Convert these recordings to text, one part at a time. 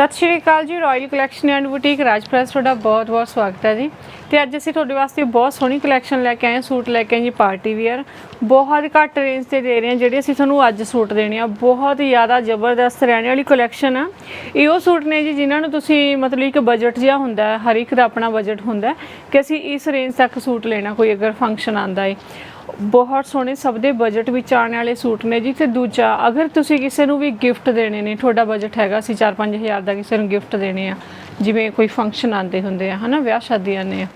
ਸਤਿ ਸ਼੍ਰੀ ਅਕਾਲ ਜੀ ਰਾਇਲ ਕਲੈਕਸ਼ਨ ਐਂਡ ਬੁਟੀਕ ਰਾਜਪ੍ਰੈਸ ਤੁਹਾਡਾ ਬਹੁਤ-ਬਹੁਤ ਸਵਾਗਤ ਹੈ ਜੀ। ਤੇ ਅੱਜ ਅਸੀਂ ਤੁਹਾਡੇ ਵਾਸਤੇ ਬਹੁਤ ਸੋਹਣੀ ਕਲੈਕਸ਼ਨ ਲੈ ਕੇ ਆਏ ਹਾਂ, ਸੂਟ ਲੈ ਕੇ ਆਏ ਜੀ ਪਾਰਟੀ ਵੇਅਰ ਬਹੁਤ ਘੱਟ ਰੇਂਜ ਤੇ ਦੇ ਰਹੇ ਹਾਂ, ਜਿਹੜੇ ਅਸੀਂ ਤੁਹਾਨੂੰ ਅੱਜ ਸੂਟ ਦੇਣੇ ਆ। ਬਹੁਤ ਜ਼ਿਆਦਾ ਜ਼ਬਰਦਸਤ ਰਹਿਣ ਵਾਲੀ ਕਲੈਕਸ਼ਨ ਆ। ਇਹ ਉਹ ਸੂਟ ਨੇ ਜੀ, ਜਿਨ੍ਹਾਂ ਨੂੰ ਤੁਸੀਂ ਮਤਲਬ ਇੱਕ ਬਜਟ ਜਿਹਾ ਹੁੰਦਾ ਹਰ ਇੱਕ ਦਾ ਆਪਣਾ ਬਜਟ ਹੁੰਦਾ ਕਿ ਅਸੀਂ ਇਸ ਰੇਂਜ ਤੱਕ ਸੂਟ ਲੈਣਾ, ਕੋਈ ਅਗਰ ਫੰਕਸ਼ਨ ਆਂਦਾ ਏ ਬਹੁਤ ਸੋਹਣੇ ਸਭ ਦੇ ਬਜਟ ਵਿੱਚ ਆਉਣ ਵਾਲੇ ਸੂਟ ਨੇ ਜੀ। ਤੇ ਦੂਜਾ, ਅਗਰ ਤੁਸੀਂ ਕਿਸੇ ਨੂੰ ਵੀ ਗਿਫਟ ਦੇਣੇ ਨੇ, ਤੁਹਾਡਾ ਬਜਟ ਹੈਗਾ ਸੀ 4-5000 ਦਾ ਕਿਸੇ ਨੂੰ ਗਿਫਟ ਦੇਣੇ ਆ। ਜਿਵੇਂ ਕੋਈ ਫੰਕਸ਼ਨ ਆਉਂਦੇ ਹੁੰਦੇ ਆ, ਹਨਾ, ਵਿਆਹ ਸ਼ਾਦੀ ਆਉਂਦੇ ਆ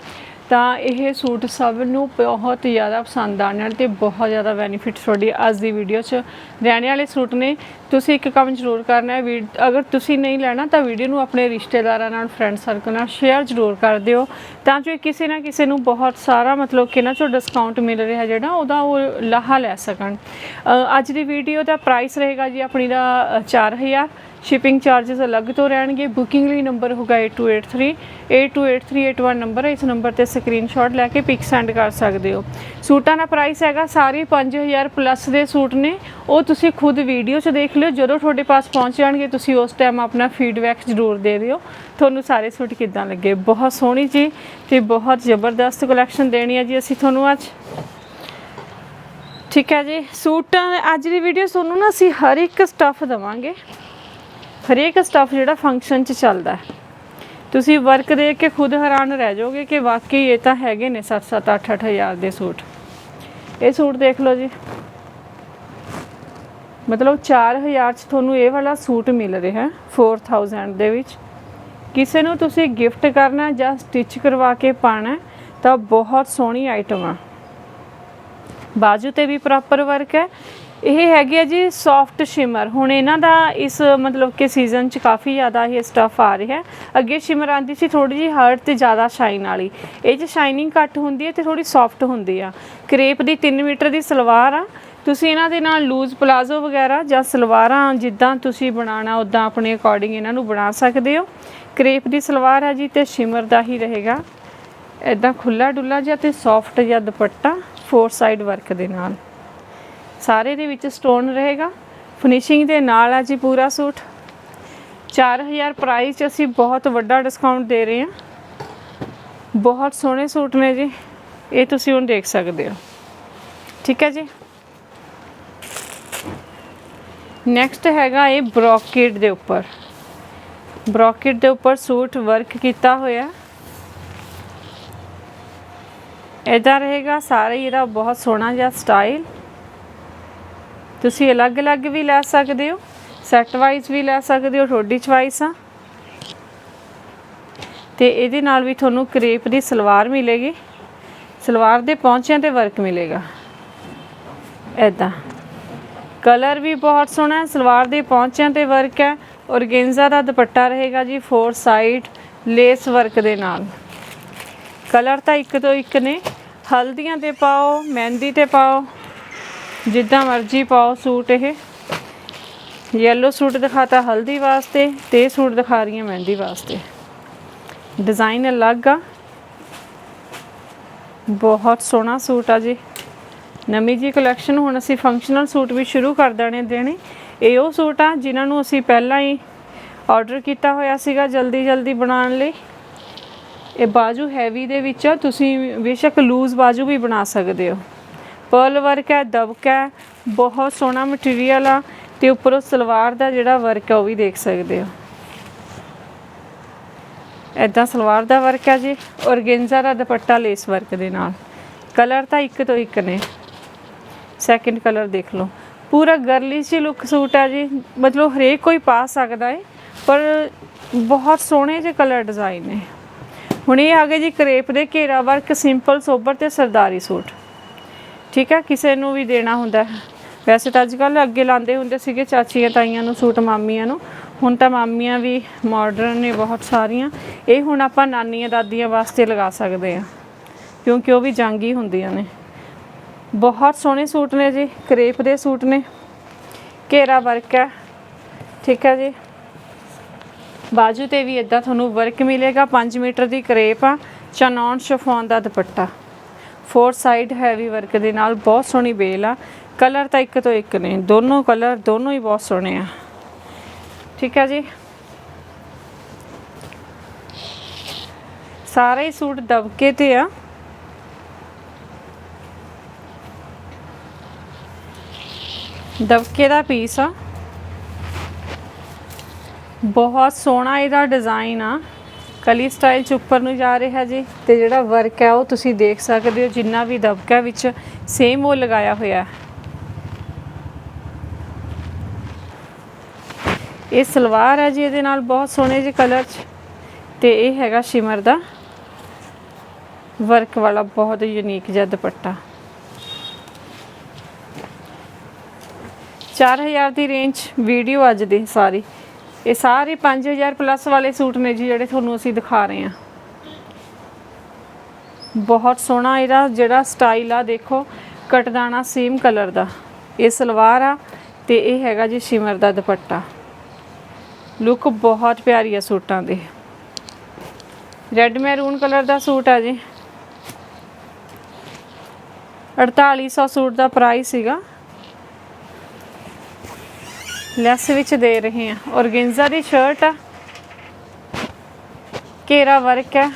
ਤਾਂ ਇਹ ਸੂਟ ਸਭ ਨੂੰ ਬਹੁਤ ਜ਼ਿਆਦਾ ਪਸੰਦ ਆਉਣ ਨਾਲ ਤੇ ਬਹੁਤ ਜ਼ਿਆਦਾ ਬੈਨੀਫਿਟ ਤੁਹਾਡੀ ਅੱਜ ਦੀ ਵੀਡੀਓ 'ਚ ਰਹਿਣੇ ਵਾਲੇ ਸੂਟ ਨੇ। ਤੁਸੀਂ ਇੱਕ ਕੰਮ ਜ਼ਰੂਰ ਕਰਨਾ ਹੈ ਵੀ ਅਗਰ ਤੁਸੀਂ ਨਹੀਂ ਲੈਣਾ ਤਾਂ ਵੀਡੀਓ ਨੂੰ ਆਪਣੇ ਰਿਸ਼ਤੇਦਾਰਾਂ ਨਾਲ ਫਰੈਂਡ ਸਰਕਲ ਨਾਲ ਸ਼ੇਅਰ ਜ਼ਰੂਰ ਕਰ ਦਿਓ। ਤਾਂ ਜੋ ਕਿਸੇ ਨਾ ਕਿਸੇ ਨੂੰ ਬਹੁਤ ਸਾਰਾ ਮਤਲਬ ਕਿ ਨਾ ਚੋ ਡਿਸਕਾਊਂਟ ਮਿਲ ਰਿਹਾ ਜਿਹੜਾ ਉਹਦਾ ਉਹ ਲਾਹਾ ਲੈ ਸਕਣ। ਅੱਜ ਦੀ ਵੀਡੀਓ ਦਾ ਪ੍ਰਾਈਸ ਰਹੇਗਾ ਜੀ ਆਪਣੀ ਦਾ ਅ, 4000 ਸ਼ਿਪਿੰਗ ਚਾਰजेस ਅਲੱਗ ਤੋਂ ਰਹਿਣਗੇ। ਬੁਕਿੰਗ ਲਈ ਨੰਬਰ ਹੋਗਾ 8283 828381 ਨੰਬਰ ਹੈ। ਇਸ ਨੰਬਰ ਤੇ ਸਕਰੀਨਸ਼ਾਟ ਲੈ ਕੇ ਪਿਕ ਸੈਂਡ ਕਰ ਸਕਦੇ ਹੋ। ਸੂਟਾਂ ਦਾ ਪ੍ਰਾਈਸ ਹੈਗਾ ਸਾਰੇ 5000 ਪਲੱਸ ਦੇ ਸੂਟ ਨੇ। ਉਹ ਤੁਸੀਂ ਖੁਦ ਵੀਡੀਓ 'ਚ ਦੇਖ ਲਿਓ। ਜਦੋਂ ਤੁਹਾਡੇ ਪਾਸ ਪਹੁੰਚ ਜਾਣਗੇ, ਤੁਸੀਂ ਉਸ ਟਾਈਮ ਆਪਣਾ ਫੀਡਬੈਕ ਜ਼ਰੂਰ ਦੇ ਦਿਓ। ਤੁਹਾਨੂੰ ਸਾਰੇ ਸੂਟ ਕਿੱਦਾਂ ਲੱਗੇ? ਬਹੁਤ ਸੋਹਣੀ ਜੀ ਤੇ ਬਹੁਤ ਜ਼ਬਰਦਸਤ ਕਲੈਕਸ਼ਨ ਦੇਣੀ ਹੈ ਜੀ ਅਸੀਂ ਤੁਹਾਨੂੰ ਅੱਜ। ਠੀਕ ਹੈ ਜੀ। ਸੂਟਾਂ, ਅੱਜ ਦੀ ਵੀਡੀਓ ਤੁਹਾਨੂੰ ਨਾ ਅਸੀਂ ਹਰ ਇੱਕ ਸਟੱਫ ਦਵਾਂਗੇ। ਹਰੇਕ ਸਟੱਫ ਜਿਹੜਾ ਫੰਕਸ਼ਨ 'ਚ ਚੱਲਦਾ ਹੈ। ਤੁਸੀਂ ਵਰਕ ਦੇਖ ਕੇ ਖੁਦ ਹੈਰਾਨ ਰਹਿ ਜਾਓਗੇ ਕਿ ਵਾਕਈ ਇਹ ਤਾਂ ਹੈਗੇ ਨੇ 7-7 8-8 ਹਜ਼ਾਰ ਦੇ ਸੂਟ। ਇਹ ਸੂਟ ਦੇਖ ਲਓ ਜੀ। ਮਤਲਬ 4000 ਚ ਤੁਹਾਨੂੰ ਇਹ ਵਾਲਾ ਸੂਟ ਮਿਲ ਰਿਹਾ ਹੈ 4000 ਦੇ ਵਿੱਚ। ਕਿਸੇ ਨੂੰ ਤੁਸੀਂ ਗਿਫਟ ਕਰਨਾ ਜਾਂ ਸਟਿਚ ਕਰਵਾ ਕੇ ਪਾਣਾ ਤਾਂ ਬਹੁਤ ਸੋਹਣੀ ਆਈਟਮ ਆ। ਬਾਜੂ ਤੇ ਵੀ ਪ੍ਰੋਪਰ ਵਰਕ ਹੈ ਇਹ ਹੈਗੇ ਆ ਜੀ ਸੌਫਟ ਸ਼ਿਮਰ ਹੁਣ ਇਹਨਾਂ ਦਾ ਇਸ ਮਤਲਬ ਕਿ ਸੀਜ਼ਨ ਚ ਕਾਫੀ ਜ਼ਿਆਦਾ ਇਹ ਸਟਫ ਆ ਰਿਹਾ। ਅੱਗੇ ਸ਼ਿਮਰ ਆਂਦੀ ਸੀ ਥੋੜੀ ਜੀ ਹਾਰਡ ਤੇ ਜ਼ਿਆਦਾ ਸ਼ਾਈਨ ਵਾਲੀ। ਇਹ ਚ ਸ਼ਾਈਨਿੰਗ ਘੱਟ ਹੁੰਦੀ ਹੈ ਤੇ ਥੋੜੀ ਸੌਫਟ ਹੁੰਦੀ ਆ। ਕਰੇਪ ਦੀ 3 ਮੀਟਰ ਦੀ ਸਲਵਾਰ ਆ। ਤੁਸੀਂ ਇਹਨਾਂ ਦੇ ਨਾਲ ਲੂਜ਼ ਪਲਾਜ਼ੋ ਵਗੈਰਾ ਜਾਂ ਸਲਵਾਰਾਂ ਜਿੱਦਾਂ ਤੁਸੀਂ ਬਣਾਉਣਾ ਉਦਾਂ ਆਪਣੇ ਅਕੋਰਡਿੰਗ ਇਹਨਾਂ ਨੂੰ ਬਣਾ ਸਕਦੇ ਹੋ। ਕਰੇਪ ਦੀ ਸਲਵਾਰ ਹੈ ਜੀ ਤੇ ਸ਼ਿਮਰ ਦਾ ਹੀ ਰਹੇਗਾ। ਇਦਾਂ ਖੁੱਲਾ ਡੁੱਲਾ ਜਿਹਾ ਤੇ ਸੌਫਟ ਜਿਹਾ ਦੁਪੱਟਾ ਫੋਰ ਸਾਈਡ ਵਰਕ ਦੇ ਨਾਲ। ਸਾਰੇ ਦੇ ਵਿੱਚ ਸਟੋਨ ਰਹੇਗਾ। ਫਿਨਿਸ਼ਿੰਗ ਦੇ ਨਾਲ ਆ ਜੀ ਪੂਰਾ ਸੂਟ। 4000 ਪ੍ਰਾਈਸ 'ਚ ਅਸੀਂ ਬਹੁਤ ਵੱਡਾ ਡਿਸਕਾਊਂਟ ਦੇ ਰਹੇ ਹਾਂ। ਬਹੁਤ ਸੋਹਣੇ ਸੂਟ ਨੇ ਜੀ। ਇਹ ਤੁਸੀਂ ਹੁਣ ਦੇਖ ਸਕਦੇ ਹੋ। ਠੀਕ ਹੈ ਜੀ। ਨੈਕਸਟ ਹੈਗਾ ਇਹ ਬ੍ਰੋਕੇਡ ਦੇ ਉੱਪਰ। ਬ੍ਰੋਕੇਡ ਦੇ ਉੱਪਰ ਸੂਟ ਵਰਕ ਕੀਤਾ ਹੋਇਆ। ਇਦਾਂ ਰਹੇਗਾ ਸਾਰੇ ਹੀ ਇਹਦਾ ਬਹੁਤ ਸੋਹਣਾ ਜਿਹਾ ਸਟਾਈਲ ਤੁਸੀਂ ਅਲੱਗ-ਅਲੱਗ ਵੀ ਲੈ ਸਕਦੇ ਹੋ ਸੈੱਟ ਵਾਈਜ਼ ਵੀ ਲੈ ਸਕਦੇ ਹੋ ਤੁਹਾਡੀ ਚੁਆਇਸ ਆ। ਤੇ ਇਹਦੇ ਨਾਲ ਵੀ ਤੁਹਾਨੂੰ ਕਰੇਪ ਦੀ ਸਲਵਾਰ ਮਿਲੇਗੀ। ਸਲਵਾਰ ਦੇ ਪੌਂਚਿਆਂ ਤੇ ਵਰਕ ਮਿਲੇਗਾ। ਇਦਾਂ ਕਲਰ ਵੀ ਬਹੁਤ ਸੋਹਣਾ ਹੈ, ਸਲਵਾਰ ਦੇ ਪੌਂਚਿਆਂ ਤੇ ਵਰਕ ਹੈ। ਔਰਗੇਂਜ਼ਾ ਦਾ ਦੁਪੱਟਾ ਰਹੇਗਾ ਜੀ ਫੋਰ ਸਾਈਡ ਲੇਸ ਵਰਕ ਦੇ ਨਾਲ। ਕਲਰ ਤਾਂ ਇੱਕ ਤੋਂ ਇੱਕ ਨੇ। ਹਲਦੀਆਂ ਤੇ ਪਾਓ, ਮਹਿੰਦੀ ਤੇ ਪਾਓ। ਜਿੱਦਾਂ ਮਰਜ਼ੀ ਪਾਓ ਸੂਟ ਇਹ। ਯੈਲੋ ਸੂਟ ਦਿਖਾਤਾ ਹਲਦੀ ਵਾਸਤੇ ਤੇ ਸੂਟ ਦਿਖਾ ਰਹੀ ਹਾਂ ਮਹਿੰਦੀ ਵਾਸਤੇ। ਡਿਜ਼ਾਈਨ ਅਲੱਗ ਆ। ਬਹੁਤ ਸੋਹਣਾ ਸੂਟ ਆ ਜੀ। ਨਵੀਂ ਜੀ ਕਲੈਕਸ਼ਨ ਹੁਣ ਅਸੀਂ ਫੰਕਸ਼ਨਲ ਸੂਟ ਵੀ ਸ਼ੁਰੂ ਕਰ ਦੇਣੇ ਦੇਣੇ। ਇਹ ਉਹ ਸੂਟ ਆ ਜਿਨ੍ਹਾਂ ਨੂੰ ਅਸੀਂ ਪਹਿਲਾਂ ਹੀ ਆਰਡਰ ਕੀਤਾ ਹੋਇਆ ਸੀਗਾ ਜਲਦੀ ਜਲਦੀ ਬਣਾਉਣ ਲਈ। ਇਹ ਬਾਜੂ ਹੈਵੀ ਦੇ ਵਿੱਚ ਆ, ਤੁਸੀਂ ਬੇਸ਼ੱਕ ਲੂਜ਼ ਬਾਜੂ ਵੀ ਬਣਾ ਸਕਦੇ ਹੋ। ਪਰਲ ਵਰਕ ਹੈ, ਦਬਕਾ ਬਹੁਤ ਸੋਹਣਾ ਮਟੀਰੀਅਲ ਆ ਤੇ ਉੱਪਰੋਂ ਸਲਵਾਰ ਦਾ ਜਿਹੜਾ ਵਰਕ ਹੈ ਉਹ ਵੀ ਦੇਖ ਸਕਦੇ ਹੋ। ਐਦਾਂ ਸਲਵਾਰ ਦਾ ਵਰਕ ਹੈ ਜੀ ਔਰਗੇਂਜ਼ਾ ਦਾ ਦੁਪੱਟਾ ਲੇਸ ਵਰਕ ਦੇ ਨਾਲ। ਕਲਰ ਤਾਂ ਇੱਕ ਤੋਂ ਇੱਕ ਨੇ। ਸੈਕਿੰਡ ਕਲਰ ਦੇਖ ਲਓ। ਪੂਰਾ ਗਰਲੀ ਸੀ ਲੁੱਕ ਸੂਟ ਹੈ ਜੀ। ਮਤਲਬ ਹਰੇਕ ਕੋਈ ਪਾ ਸਕਦਾ ਹੈ ਪਰ ਬਹੁਤ ਸੋਹਣੇ ਜਿਹੇ ਕਲਰ ਡਿਜ਼ਾਈਨ ਨੇ। ਹੁਣ ਇਹ ਆ ਗਏ ਜੀ ਕਰੇਪ ਦੇ ਘੇਰਾ ਵਰਕ ਸਿੰਪਲ ਸੋਬਰ ਤੇ ਸਰਦਾਰੀ ਸੂਟ। ਠੀਕ ਹੈ, ਕਿਸੇ ਨੂੰ ਵੀ ਦੇਣਾ ਹੁੰਦਾ ਹੈ। ਵੈਸੇ ਤਾਂ ਅੱਜ ਕੱਲ ਅੱਗੇ ਲਾਉਂਦੇ ਹੁੰਦੇ ਸੀਗੇ ਚਾਚੀਆਂ ਤਾਈਆਂ ਨੂੰ ਸੂਟ ਮਾਮੀਆਂ ਨੂੰ। ਹੁਣ ਤਾਂ ਮਾਮੀਆਂ ਵੀ ਮਾਡਰਨ ਨੇ ਬਹੁਤ ਸਾਰੀਆਂ। ਇਹ ਹੁਣ ਆਪਾਂ ਨਾਨੀਆਂ ਦਾਦੀਆਂ ਵਾਸਤੇ ਲਗਾ ਸਕਦੇ ਆ ਕਿਉਂਕਿ ਉਹ ਵੀ ਜੰਗੀ ਹੁੰਦੀਆਂ ਨੇ। ਬਹੁਤ ਸੋਹਣੇ ਸੂਟ ਨੇ ਜੀ, ਕਰੇਪ ਦੇ ਸੂਟ ਨੇ। ਘੇਰਾ ਵਰਕ ਹੈ, ਠੀਕ ਹੈ ਜੀ। ਬਾਜੂ ਤੇ ਵੀ ਇਦਾਂ ਤੁਹਾਨੂੰ ਵਰਕ ਮਿਲੇਗਾ। 5 ਮੀਟਰ ਦੀ ਕਰੇਪ ਆ ਚਨੌਨ ਸ਼ਫੋਨ ਦਾ dupatta. Four side heavy work ਦੇ ਨਾਲ ਬਹੁਤ ਸੋਹਣੀ ਬੇਲ ਆ। ਕਲਰ ਤਾਂ ਇੱਕ ਤੋਂ ਇੱਕ ਨੇ ਦੋਨੋਂ ਕਲਰ ਦੋਨੋਂ ਹੀ ਬਹੁਤ ਸੋਹਣੇ ਆ। ਠੀਕ ਹੈ ਜੀ? ਸਾਰੇ ਸੂਟ ਦਬਕੇ ਤੇ ਆ। ਦਬਕੇ ਦਾ ਪੀਸ ਆ। ਬਹੁਤ ਸੋਹਣਾ ਇਹਦਾ ਡਿਜ਼ਾਈਨ ਆ। ਕਲੀ ਸਟਾਈਲ ਚ ਉੱਪਰ ਨੂੰ ਜਾ ਰਿਹਾ ਜੀ ਤੇ ਜਿਹੜਾ ਵਰਕ ਹੈ ਉਹ ਤੁਸੀਂ ਦੇਖ ਸਕਦੇ ਹੋ, ਜਿੰਨਾ ਵੀ ਦਬਕਾ ਵਿੱਚ ਸੇਮ ਉਹ ਲਗਾਇਆ ਹੋਇਆ ਹੈ। ਇਹ ਸਲਵਾਰ ਹੈ ਜੀ, ਇਹਦੇ ਨਾਲ ਬਹੁਤ ਸੋਹਣੇ ਜਿਹੇ ਕਲਰ ਚ ਤੇ ਇਹ ਹੈਗਾ ਸ਼ਿਮਰ ਦਾ ਵਰਕ ਵਾਲਾ ਬਹੁਤ ਯੂਨੀਕ ਜਿਹਾ ਦੁਪੱਟਾ। 4000 ਦੀ ਰੇਂਜ ਵੀਡੀਓ ਅੱਜ ਦੀ ਸਾਰੀ। ਇਹ ਸਾਰੇ 5000 ਪਲੱਸ ਵਾਲੇ ਸੂਟ ਨੇ ਜੀ ਜਿਹੜੇ ਤੁਹਾਨੂੰ ਅਸੀਂ ਦਿਖਾ ਰਹੇ ਹਾਂ। ਬਹੁਤ ਸੋਹਣਾ ਇਹਦਾ ਜਿਹੜਾ ਸਟਾਈਲ ਆ, ਦੇਖੋ, ਕਟਦਾਣਾ ਸੇਮ ਕਲਰ ਦਾ। ਇਹ ਸਲਵਾਰ ਆ ਤੇ ਇਹ ਹੈਗਾ ਜੀ ਸ਼ਿਮਰ ਦਾ ਦੁਪੱਟਾ। ਲੁੱਕ ਬਹੁਤ ਪਿਆਰੀ ਆ ਸੂਟਾਂ ਦੇ। ਰੈੱਡ ਮੈਰੂਨ ਕਲਰ ਦਾ ਸੂਟ ਆ ਜੀ। 4800 ਸੂਟ ਦਾ ਪ੍ਰਾਈਸ ਸੀਗਾ। ਲੈਸ ਵਿੱਚ ਦੇ ਰਹੇ ਹਾਂ। ਔਰਗੈਂਜ਼ਾ ਦੀ ਸ਼ਰਟ ਆ। ਘੇਰਾ ਵਰਕ ਹੈ।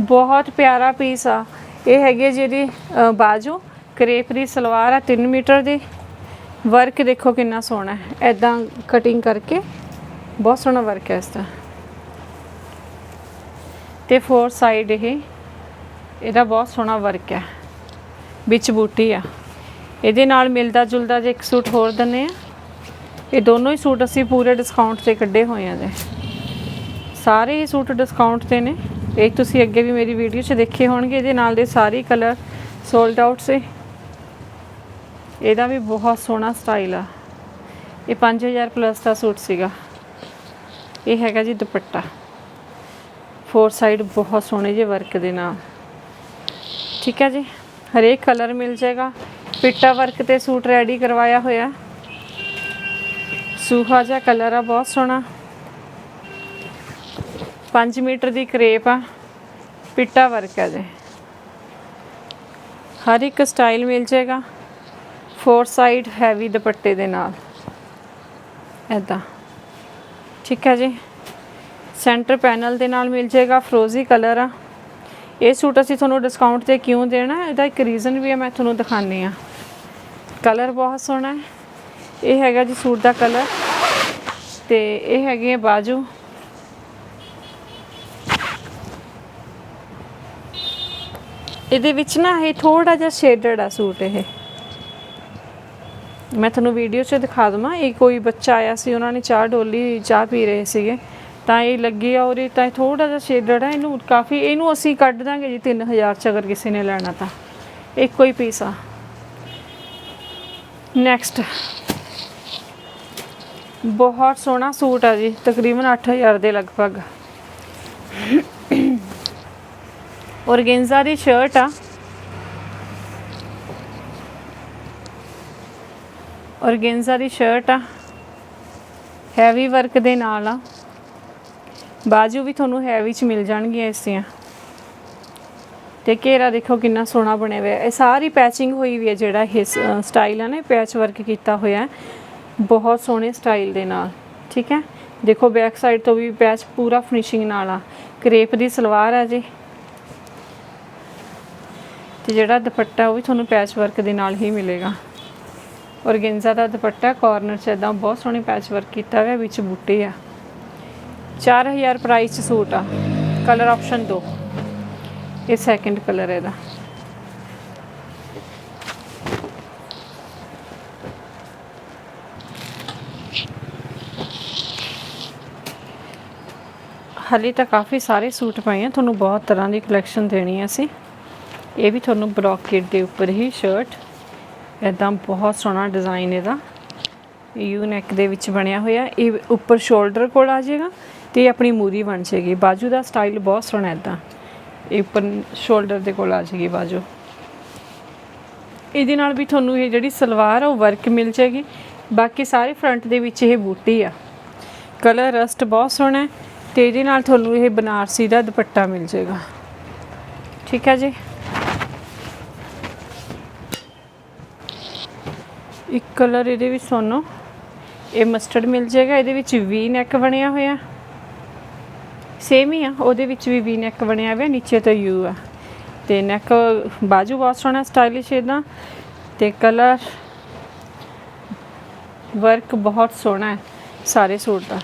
ਬਹੁਤ ਪਿਆਰਾ ਪੀਸ ਆ। ਇਹ ਹੈਗੀ ਜਿਹਦੀ ਅ, ਬਾਜੂ। ਕਰੇਪ ਦੀ ਸਲਵਾਰ ਆ 3 ਮੀਟਰ ਦੀ। ਵਰਕ ਦੇਖੋ ਕਿੰਨਾ ਸੋਹਣਾ ਹੈ। ਐਦਾਂ ਕਟਿੰਗ ਕਰਕੇ ਬਹੁਤ ਸੋਹਣਾ ਵਰਕ ਹੈ ਇਸ ਦਾ ਤੇ ਫੋਰ ਸਾਈਡ ਇਹ। ਇਹਦਾ ਬਹੁਤ ਸੋਹਣਾ ਵਰਕ ਹੈ। ਵਿੱਚ ਬੂਟੀ ਆ। ਇਹਦੇ ਨਾਲ ਮਿਲਦਾ ਜੁਲਦਾ ਜੇ ਇੱਕ ਸੂਟ ਹੋਰ ਦਨੇ ਆ। ਇਹ ਦੋਨੋਂ ਹੀ ਸੂਟ ਅਸੀਂ ਪੂਰੇ ਡਿਸਕਾਊਂਟ ਤੇ ਕੱਢੇ ਹੋਏ ਆ ਜੇ ਸਾਰੇ ਹੀ ਸੂਟ ਡਿਸਕਾਊਂਟ ਤੇ ਨੇ। ਇਹ ਤੁਸੀਂ ਅੱਗੇ ਵੀ ਮੇਰੀ ਵੀਡੀਓ 'ਚ ਦੇਖੇ ਹੋਣਗੇ, ਇਹਦੇ ਨਾਲ ਦੇ ਸਾਰੇ ਕਲਰ ਸੋਲਡ ਆਊਟ ਸੇ। ਇਹਦਾ ਵੀ ਬਹੁਤ ਸੋਹਣਾ ਸਟਾਈਲ ਆ। ਇਹ 5000 ਪਲੱਸ ਦਾ ਸੂਟ ਸੀਗਾ। ਇਹ ਹੈਗਾ ਜੀ ਦੁਪੱਟਾ। ਫੋਰ ਸਾਈਡ ਬਹੁਤ ਸੋਹਣੇ ਜਿਹੇ ਵਰਕ ਦੇ ਨਾਲ। ਠੀਕ ਹੈ ਜੀ? ਹਰੇਕ ਕਲਰ ਮਿਲ ਜਾਏਗਾ। ਪਿੱਟਾ ਵਰਕ ਤੇ ਸੂਟ ਰੈਡੀ ਕਰਵਾਇਆ ਹੋਇਆ। ਸੂਹਾ ਜਿਹਾ ਕਲਰ ਆ, ਬਹੁਤ ਸੋਹਣਾ। 5 ਮੀਟਰ ਦੀ ਕਰੇਪ ਆ। ਪਿੱਟਾ ਵਰਕ ਹੈ ਜੀ। ਹਰ ਇੱਕ ਸਟਾਈਲ ਮਿਲ ਜਾਏਗਾ। ਫੋਰ ਸਾਈਡ ਹੈਵੀ ਦੁਪੱਟੇ ਦੇ ਨਾਲ। ਐਦਾਂ ਠੀਕ ਹੈ ਜੀ। ਸੈਂਟਰ ਪੈਨਲ ਦੇ ਨਾਲ ਮਿਲ ਜਾਏਗਾ। ਫਰੋਜ਼ੀ ਕਲਰ ਆ। ਇਹ ਸੂਟ ਅਸੀਂ ਤੁਹਾਨੂੰ ਡਿਸਕਾਊਂਟ ਤੇ ਕਿਉਂ ਦੇਣਾ ਇਹਦਾ ਇੱਕ ਰੀਜ਼ਨ ਵੀ ਹੈ, ਮੈਂ ਤੁਹਾਨੂੰ ਦਿਖਾਣੀ ਆ ਕਲਰ ਬਹੁਤ ਸੋਹਣਾ ਹੈ। ਇਹ ਹੈਗਾ ਜੀ ਸੂਟ ਦਾ ਕਲਰ ਤੇ ਇਹ ਹੈਗੇ ਹੈ ਬਾਜੂ। ਇਹਦੇ ਵਿੱਚ ਨਾ ਇਹ ਥੋੜਾ ਜਿਹਾ ਸ਼ੇਡਡ ਆ ਸੂਟ ਇਹ। ਮੈਂ ਤੁਹਾਨੂੰ ਵੀਡੀਓ 'ਚ ਦਿਖਾ ਦਵਾਂ, ਇਹ ਕੋਈ ਬੱਚਾ ਆਇਆ ਸੀ, ਉਹਨਾਂ ਨੇ ਚਾਹ ਡੋਲੀ ਚਾਹ ਪੀ ਰਹੇ ਸੀਗੇ। ਤਾਂ ਇਹ ਲੱਗੀ ਆ ਔਰ ਇਹ ਤਾਂ ਥੋੜਾ ਜਿਹਾ ਸ਼ੇਡਡ ਹੈ ਇਹਨੂੰ ਕਾਫੀ, ਇਹਨੂੰ ਅਸੀਂ ਕੱਢ ਦਾਂਗੇ ਜੀ 3000 ਚ ਅਗਰ ਕਿਸੇ ਨੇ ਲੈਣਾ ਤਾਂ। ਇੱਕੋ ਹੀ ਪੀਸ ਆ। ਨੈਕਸਟ ਬਹੁਤ ਸੋਹਣਾ ਸੂਟ ਆ ਜੀ, ਤਕਰੀਬਨ 8000 ਦੇ ਲਗਭਗ। ਔਰਗੈਂਜ਼ਾ ਦੀ ਸ਼ਰਟ ਆ। ਔਰਗੈਂਜ਼ਾ ਦੀ ਸ਼ਰਟ ਆ। ਹੈਵੀ ਵਰਕ ਦੇ ਨਾਲ ਆ। ਬਾਜੂ ਵੀ ਤੁਹਾਨੂੰ ਹੈਵੀ ਚ ਮਿਲ ਜਾਣਗੀਆਂ ਇਸ ਦੀਆਂ। ਤੇ ਘੇਰਾ ਦੇਖੋ ਕਿੰਨਾ ਸੋਹਣਾ ਬਣਿਆ ਹੋਇਆ। ਇਹ ਸਾਰੀ ਪੈਚਿੰਗ ਹੋਈ ਵੀ ਹੈ ਜਿਹੜਾ ਇਹ ਸਟਾਈਲ ਹੈ ਨਾ ਪੈਚ ਵਰਕ ਕੀਤਾ ਹੋਇਆ ਹੈ। ਬਹੁਤ ਸੋਹਣੇ ਸਟਾਈਲ ਦੇ ਨਾਲ, ਠੀਕ ਹੈ? ਦੇਖੋ ਬੈਕ ਸਾਈਡ ਤੋਂ ਵੀ ਪੈਚ ਪੂਰਾ ਫਿਨਿਸ਼ਿੰਗ ਨਾਲ ਆ। ਕਰੇਪ ਦੀ ਸਲਵਾਰ ਹੈ ਜੀ। ਤੇ ਜਿਹੜਾ ਦੁਪੱਟਾ ਉਹ ਵੀ ਤੁਹਾਨੂੰ ਪੈਚ ਵਰਕ ਦੇ ਨਾਲ ਹੀ ਮਿਲੇਗਾ। ਔਰਗੈਂਜ਼ਾ ਦਾ ਦੁਪੱਟਾ ਕਾਰਨਰ 'ਚ ਇਦਾਂ ਬਹੁਤ ਸੋਹਣੀ ਪੈਚ ਵਰਕ ਕੀਤਾ ਹੋਇਆ, ਵਿੱਚ ਬੂਟੇ ਆ। 4000 ਪ੍ਰਾਈਸ 'ਚ ਸੂਟ ਆ। ਕਲਰ ਆਪਸ਼ਨ ਦੋ। ਇਹ ਸੈਕਿੰਡ ਕਲਰ ਹੈ ਇਹਦਾ। ਹਾਲੇ ਤਾਂ ਕਾਫੀ ਸਾਰੇ ਸੂਟ ਪਏ ਆ। ਤੁਹਾਨੂੰ ਬਹੁਤ ਤਰ੍ਹਾਂ ਦੀ ਕਲੈਕਸ਼ਨ ਦੇਣੀ ਹੈ ਅਸੀਂ। ਇਹ ਵੀ ਤੁਹਾਨੂੰ ਬ੍ਰੋਕੇਟ ਦੇ ਉੱਪਰ ਹੀ ਸ਼ਰਟ ਇਦਾਂ ਬਹੁਤ ਸੋਹਣਾ ਡਿਜ਼ਾਈਨ ਇਹਦਾ। ਯੂ ਨੈਕ ਦੇ ਵਿੱਚ ਬਣਿਆ ਹੋਇਆ। ਇਹ ਉੱਪਰ ਸ਼ੋਲਡਰ ਕੋਲ ਆ ਜਾਏਗਾ। ਤੇ ਇਹ ਆਪਣੀ ਮੂਰੀ ਬਣ ਜਾਏਗੀ ਬਾਜੂ ਦਾ ਸਟਾਈਲ ਬਹੁਤ ਸੋਹਣਾ ਇਦਾਂ। ਇਹ ਉੱਪਰ ਸ਼ੋਲਡਰ ਦੇ ਕੋਲ ਆ ਜਾਏਗੀ ਬਾਜੂ। ਇਹਦੇ ਨਾਲ ਵੀ ਤੁਹਾਨੂੰ ਇਹ ਜਿਹੜੀ ਸਲਵਾਰ ਆ, ਉਹ ਵਰਕ ਮਿਲ ਜਾਏਗੀ ਬਾਕੀ ਸਾਰੇ ਫਰੰਟ ਦੇ ਵਿੱਚ ਇਹ ਬੂਟੀ ਆ। ਕਲਰ ਰਸਟ ਬਹੁਤ ਸੋਹਣਾ ਹੈ ਤੇ ਇਹਦੇ ਨਾਲ ਤੁਹਾਨੂੰ ਇਹ ਬਨਾਰਸੀ ਦਾ ਦੁਪੱਟਾ ਮਿਲ ਜਾਏਗਾ ਠੀਕ ਹੈ ਜੀ? ਇੱਕ ਕਲਰ ਇਹਦੇ ਵਿੱਚ ਸੋਨੋ ਇਹ ਮਸਟਰਡ ਮਿਲ ਜਾਏਗਾ ਇਹਦੇ ਵਿੱਚ ਵੀ ਨੈਕ ਬਣਿਆ ਹੋਇਆ। ਸੇਮ ਹੀ ਆ, ਉਹਦੇ ਵਿੱਚ ਵੀ ਵੀ ਨੈਕ ਬਣਿਆ ਹੋਇਆ, ਨੀਚੇ ਤੋਂ ਯੂ ਆ। ਤੇ ਨੈਕ ਬਾਜੂ ਬਹੁਤ ਸੋਹਣਾ ਸਟਾਈਲਿਸ਼ ਇਹਦਾ। ਤੇ ਕਲਰ ਵਰਕ ਬਹੁਤ ਸੋਹਣਾ ਹੈ, ਸਾਰੇ ਸੂਟ ਦਾ।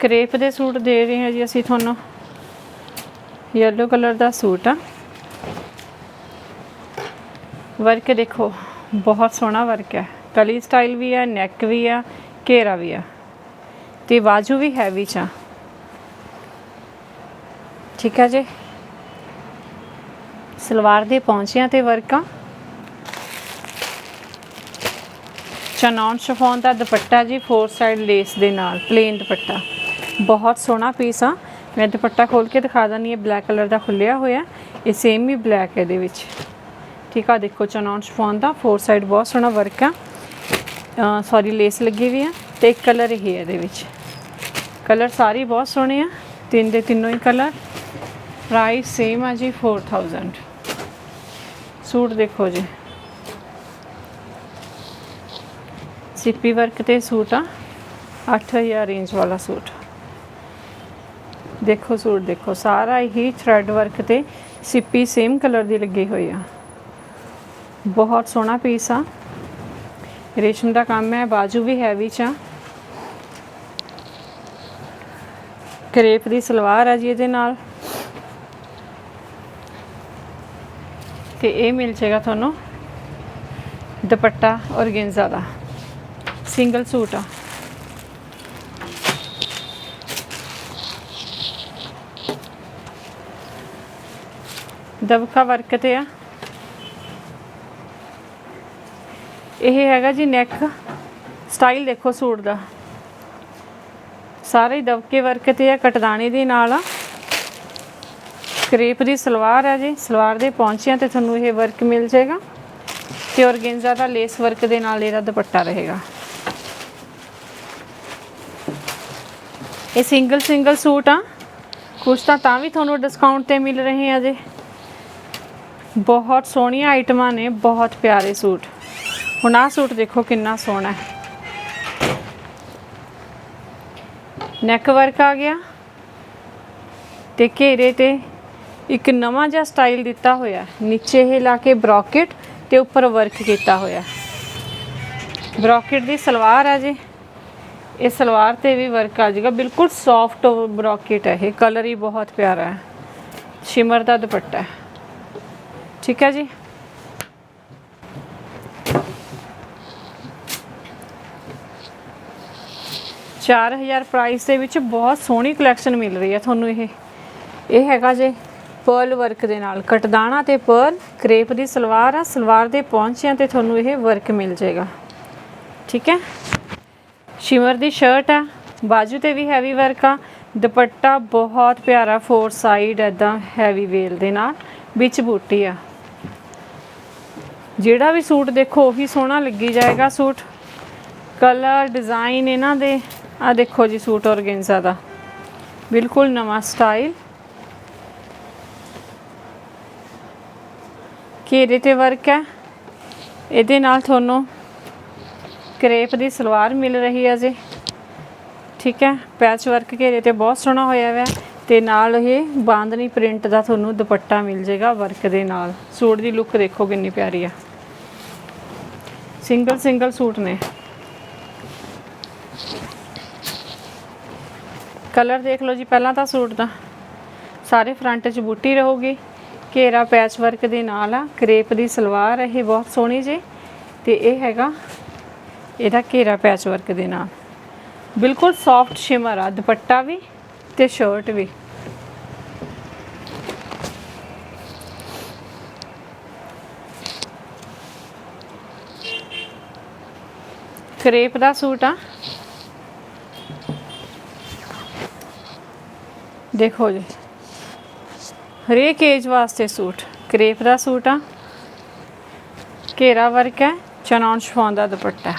ਕਰੇਪ ਦੇ ਸੂਟ ਦੇ ਰਹੇ ਹਾਂ ਜੀ ਅਸੀਂ ਤੁਹਾਨੂੰ। ਯੈਲੋ ਕਲਰ ਦਾ ਸੂਟ ਆ। ਵਰਕ ਦੇਖੋ, ਬਹੁਤ ਸੋਹਣਾ ਵਰਕ ਹੈ। ਕਲੀ ਸਟਾਈਲ ਵੀ ਹੈ ਨੈਕ ਵੀ ਆ ਘੇਰਾ ਵੀ ਆ ਤੇ ਬਾਜੂ ਵੀ ਹੈਵੀ ਚ ਆ। ਠੀਕ ਹੈ ਜੀ। ਸਲਵਾਰ ਦੇ ਪੌਂਚਿਆਂ ਤੇ ਵਰਕਾਂ ਆ। ਚਨੌਨ ਸ਼ਫੋਨ ਦਾ ਦੁਪੱਟਾ ਜੀ ਫੋਰ ਸਾਈਡ ਲੇਸ ਦੇ ਨਾਲ ਪਲੇਨ ਦੁਪੱਟਾ। ਬਹੁਤ ਸੋਹਣਾ ਪੀਸ ਆ। ਮੈਂ ਦੁਪੱਟਾ ਖੋਲ ਕੇ ਦਿਖਾ ਦਿੰਦੀ ਹਾਂ ਬਲੈਕ ਕਲਰ ਦਾ ਖੁੱਲਿਆ ਹੋਇਆ। ਇਹ ਸੇਮ ਹੀ ਬਲੈਕ ਹੈ ਇਹਦੇ ਵਿੱਚ। ਠੀਕ ਆ, ਦੇਖੋ ਚਨੌਨ ਸ਼ਫੋਨ ਦਾ ਫੋਰ ਸਾਈਡ ਬਹੁਤ ਸੋਹਣਾ ਵਰਕ ਆ। ਸੌਰੀ ਲੇਸ ਲੱਗੀ ਵੀ ਆ ਤੇ ਇੱਕ ਕਲਰ ਇਹ ਹੈ ਇਹਦੇ ਵਿੱਚ। ਕਲਰ ਸਾਰੇ ਬਹੁਤ ਸੋਹਣੇ ਆ, ਤਿੰਨ ਦੇ ਤਿੰਨੋਂ ਹੀ ਕਲਰ। ਪ੍ਰਾਈਸ ਸੇਮ ਆ ਜੀ 4000 ਸੂਟ ਦੇਖੋ ਜੀ। ਸਿੱਪੀ ਵਰਕ ਤੇ ਸੂਟ ਆ 8000 ਰੇਂਜ ਵਾਲਾ ਸੂਟ। ਦੇਖੋ ਸੂਟ, ਦੇਖੋ। ਸਾਰਾ ਹੀ ਥ੍ਰੈਡ ਵਰਕ ਤੇ ਸਿੱਪੀ ਸੇਮ ਕਲਰ ਦੀ ਲੱਗੀ ਹੋਈ ਆ। ਬਹੁਤ ਸੋਹਣਾ ਪੀਸ ਆ। ਰੇਸ਼ਮ ਦਾ ਕੰਮ ਹੈ, ਬਾਜੂ ਵੀ ਹੈਵੀ ਚ ਆ। ਕਰੇਪ ਦੀ ਸਲਵਾਰ ਆ ਜੀ ਇਹਦੇ ਨਾਲ। ਤੇ ਇਹ ਮਿਲ ਜਾਏਗਾ ਤੁਹਾਨੂੰ ਦੁਪੱਟਾ ਔਰਗੈਂਜ਼ਾ ਦਾ। ਸਿੰਗਲ ਸੂਟ ਆ। ਦਬਕਾ ਵਰਕ ਤੇ ਆ। ਇਹ ਹੈਗਾ ਜੀ ਨੈਕ ਸਟਾਈਲ ਦੇਖੋ ਸੂਟ ਦਾ। ਸਾਰੇ ਦਬਕੇ ਵਰਕ ਤੇ ਆ, ਕਟਦਾਣੇ ਦੇ ਨਾਲ। ਆ ਕਰੇਪ ਦੀ ਸਲਵਾਰ ਹੈ ਜੀ, ਸਲਵਾਰ ਦੇ ਪੌਂਚਿਆਂ ਤੇ ਤੁਹਾਨੂੰ ਇਹ ਵਰਕ ਮਿਲ ਜਾਏਗਾ ਤੇ ਔਰਗੈਂਜ਼ਾ ਦਾ ਲੇਸ ਵਰਕ ਦੇ ਨਾਲ ਇਹਦਾ ਦੁਪੱਟਾ ਰਹੇਗਾ। ਇਹ ਸਿੰਗਲ ਸਿੰਗਲ ਸੂਟ ਆ, ਕੁਛ ਤਾਂ ਤਾਂ ਵੀ ਤੁਹਾਨੂੰ ਡਿਸਕਾਊਂਟ ਤੇ ਮਿਲ ਰਹੇ ਆ ਜੀ। ਬਹੁਤ ਸੋਹਣੀਆਂ ਆਈਟਮਾਂ ਨੇ, ਬਹੁਤ ਪਿਆਰੇ ਸੂਟ। ਹੁਣ ਆਹ ਸੂਟ ਦੇਖੋ ਕਿੰਨਾ ਸੋਹਣਾ ਹੈ। ਨੈਕ ਵਰਕ ਆ ਗਿਆ ਤੇ ਘੇਰੇ ਤੇ ਇੱਕ ਨਵਾਂ ਜਿਹਾ ਸਟਾਈਲ ਦਿੱਤਾ ਹੋਇਆ। ਨੀਚੇ ਇਹ ਲਾ ਕੇ ਬ੍ਰੋਕਟ ਤੇ ਉੱਪਰ ਵਰਕ ਕੀਤਾ ਹੋਇਆ। ਬ੍ਰੋਕਟ ਦੀ ਸਲਵਾਰ ਆ ਜੀ। ਇਹ ਸਲਵਾਰ ਤੇ ਵੀ ਵਰਕ ਆ ਜਾਏਗਾ ਬਿਲਕੁਲ ਸੌਫਟ ਬ੍ਰੋਕਟ ਹੈ ਇਹ। ਕਲਰ ਹੀ ਬਹੁਤ ਪਿਆਰਾ ਹੈ। ਸ਼ਿਮਰ ਦਾ ਦੁਪੱਟਾ ਠੀਕ ਹੈ ਜੀ? ਚਾਰ ਹਜ਼ਾਰ ਪ੍ਰਾਈਸ ਦੇ ਵਿੱਚ ਬਹੁਤ ਸੋਹਣੀ ਕਲੈਕਸ਼ਨ ਮਿਲ ਰਹੀ ਹੈ ਤੁਹਾਨੂੰ ਇਹ। ਇਹ ਹੈਗਾ ਜੇ ਪਰਲ ਵਰਕ ਦੇ ਨਾਲ। ਕਟਦਾਣਾ ਤੇ ਪਰਲ ਕਰੇਪ ਦੀ ਸਲਵਾਰ ਆ, ਸਲਵਾਰ ਦੇ ਪੌਂਚਿਆਂ ਤੇ ਤੁਹਾਨੂੰ ਇਹ ਵਰਕ ਮਿਲ ਜਾਏਗਾ। ਠੀਕ ਹੈ? ਸ਼ਿਮਰ ਦੀ ਸ਼ਰਟ ਆ, ਬਾਜੂ ਤੇ ਵੀ ਹੈਵੀ ਵਰਕ ਆ। ਦੁਪੱਟਾ ਬਹੁਤ ਪਿਆਰਾ ਫੋਰ ਸਾਈਡ ਐਦਾਂ ਹੈਵੀ ਵੇਲ ਦੇ ਨਾਲ, ਵਿੱਚ ਬੂਟੀ ਆ। ਜਿਹੜਾ ਵੀ ਸੂਟ ਦੇਖੋ, ਉਹੀ ਸੋਹਣਾ ਲੱਗੀ ਜਾਏਗਾ ਸੂਟ। ਕਲਰ ਡਿਜ਼ਾਈਨ ਇਹਨਾਂ ਦੇ ਆ ਦੇਖੋ ਜੀ ਸੂਟ ਔਰਗੈਂਜ਼ਾ ਦਾ। ਬਿਲਕੁਲ ਨਵਾਂ ਸਟਾਈਲ। ਘੇਰੇ ਤੇ ਵਰਕ ਹੈ। ਇਹਦੇ ਨਾਲ ਤੁਹਾਨੂੰ ਕਰੇਪ ਦੀ ਸਲਵਾਰ ਮਿਲ ਰਹੀ ਹੈ ਜੀ ਠੀਕ ਹੈ ਪੈਚ ਵਰਕ ਘੇਰੇ ਤੇ ਬਹੁਤ ਸੋਹਣਾ ਹੋਇਆ ਹੋਇਆ ਹੈ ਤੇ ਨਾਲ ਇਹ ਬਾਂਦਨੀ ਪ੍ਰਿੰਟ ਦਾ ਤੁਹਾਨੂੰ ਦੁਪੱਟਾ ਮਿਲ ਜਾਏਗਾ ਵਰਕ ਦੇ ਨਾਲ। ਸੂਟ ਦੀ ਲੁੱਕ ਦੇਖੋ ਕਿੰਨੀ ਪਿਆਰੀ ਆ। ਸਿੰਗਲ ਸਿੰਗਲ ਸੂਟ ਨੇ। ਕਲਰ ਦੇਖ ਲਓ ਜੀ, ਪਹਿਲਾਂ ਤਾਂ ਸੂਟ ਦਾ। ਸਾਰੇ ਫਰੰਟ 'ਚ ਬੂਟੀ ਰਹੂਗੀ। ਘੇਰਾ ਪੈਚ ਵਰਕ ਦੇ ਨਾਲ ਆ, ਕਰੇਪ ਦੀ ਸਲਵਾਰ ਇਹ ਬਹੁਤ ਸੋਹਣੀ ਜੀ। ਤੇ ਇਹ ਹੈਗਾ, ਇਹਦਾ ਘੇਰਾ ਪੈਚ ਵਰਕ ਦੇ ਨਾਲ। ਬਿਲਕੁਲ ਸੌਫਟ ਸ਼ਿਮਰ ਆ, ਦੁਪੱਟਾ ਵੀ ਤੇ ਸ਼ਰਟ ਵੀ। ਕਰੇਪ ਦਾ ਸੂਟ ਆ। ਦੇਖੋ ਜੀ। ਹਰੇਕ ਏਜ ਵਾਸਤੇ ਸੂਟ। ਕਰੇਪ ਦਾ ਸੂਟ ਆ। ਘੇਰਾ ਵਰਕ ਹੈ। ਚਨੌਨ ਸ਼ਫੋਨ ਦਾ ਦੁਪੱਟਾ।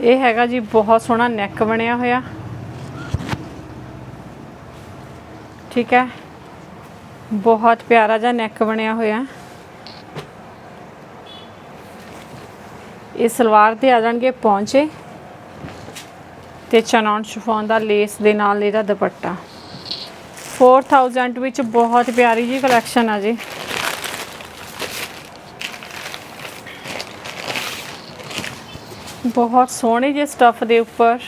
ਇਹ ਹੈਗਾ ਜੀ, ਬਹੁਤ ਸੋਹਣਾ ਨੈਕ ਬਣਿਆ ਹੋਇਆ। ਠੀਕ ਹੈ। ਬਹੁਤ ਪਿਆਰਾ ਜਿਹਾ ਨੈਕ ਬਣਿਆ ਹੋਇਆ। ਇਹ ਸਲਵਾਰ ਤੇ ਆ ਜਾਣਗੇ ਪੌਂਚੇ ਤੇ ਚਨਾਨ ਸ਼ਿਫੋਨ ਦਾ ਲੇਸ ਦੇ ਨਾਲ ਇਹਦਾ ਦੁਪੱਟਾ। 4000 ਵਿੱਚ ਬਹੁਤ ਪਿਆਰੀ ਜੀ ਕਲੈਕਸ਼ਨ ਆ ਜੀ। ਬਹੁਤ ਸੋਹਣੇ ਜਿਹੇ ਸਟੱਫ ਦੇ ਉੱਪਰ